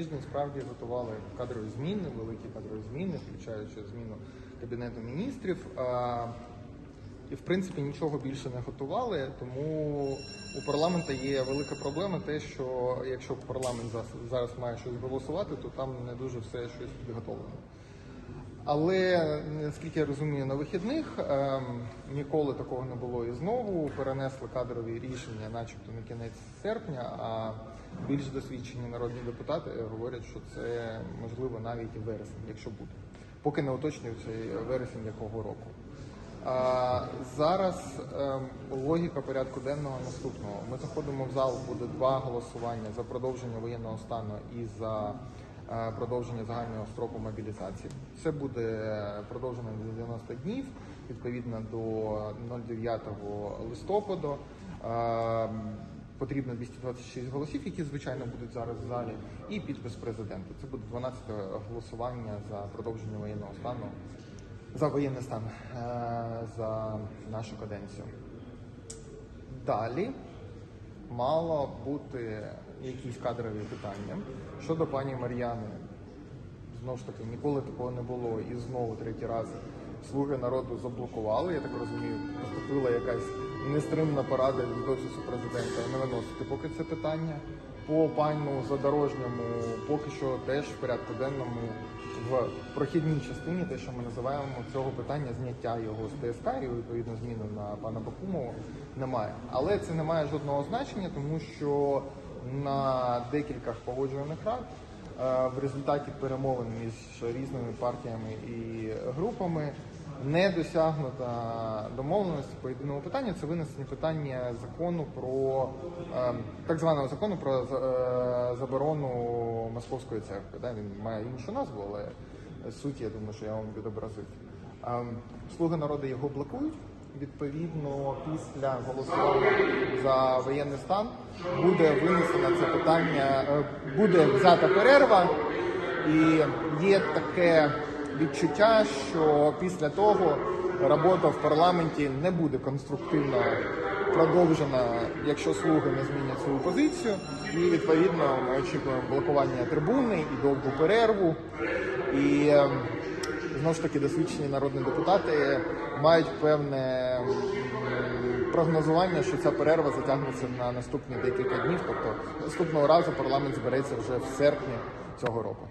Тиждень справді готували кадрові зміни, великі кадрові зміни, включаючи зміну кабінету міністрів. І в принципі нічого більше не готували. Тому у парламенту є велика проблема, те, що якщо парламент зараз має щось голосувати, то там не дуже все щось підготовлено. Але наскільки я розумію, на вихідних ем, ніколи такого не було і знову перенесли кадрові рішення, начебто на кінець серпня. А більш досвідчені народні депутати говорять, що це можливо навіть вересень, якщо буде. Поки не уточнюється вересень якого року. А, зараз ем, логіка порядку денного наступного. Ми заходимо в зал, буде два голосування за продовження воєнного стану і за продовження загального строку мобілізації. Це буде продовжено на 90 днів, відповідно до 09 листопада. Ем, Потрібно 226 голосів, які звичайно будуть зараз в залі, і підпис президента. Це буде 12 голосування за продовження воєнного стану за воєнний стан е, за нашу каденцію. Далі мало бути якісь кадрові питання щодо пані Мар'яни. Знову ж таки, ніколи такого не було, і знову третій раз слуги народу заблокували. Я так розумію, поступила якась нестримна порада від офісу президента не виносити поки це питання. По пану задорожньому поки що теж в порядку денному в прохідній частині, те, що ми називаємо цього питання, зняття його з ТСК і відповідно зміну на пана Бакумова немає. Але це не має жодного значення, тому що на декількох погоджувальних рад Е, в результаті перемовин між різними партіями і групами не досягнута домовленості по єдиному питанню. Це винесення питання закону про е, так званого закону про е, заборону московської церкви. Він має іншу назву, але суть я думаю, що я вам відобразив. Ем, Слуги народу його блокують. Відповідно, після голосування за воєнний стан буде винесено це питання, е, буде взята перерва, і є таке відчуття, що після того робота в парламенті не буде конструктивно продовжена, якщо слуги не змінять свою позицію. І відповідно ми очікуємо блокування трибуни і довгу перерву. І ем, знову ж таки досвідчені народні депутати мають певне прогнозування, що ця перерва затягнеться на наступні декілька днів. Тобто наступного разу парламент збереться вже в серпні цього року.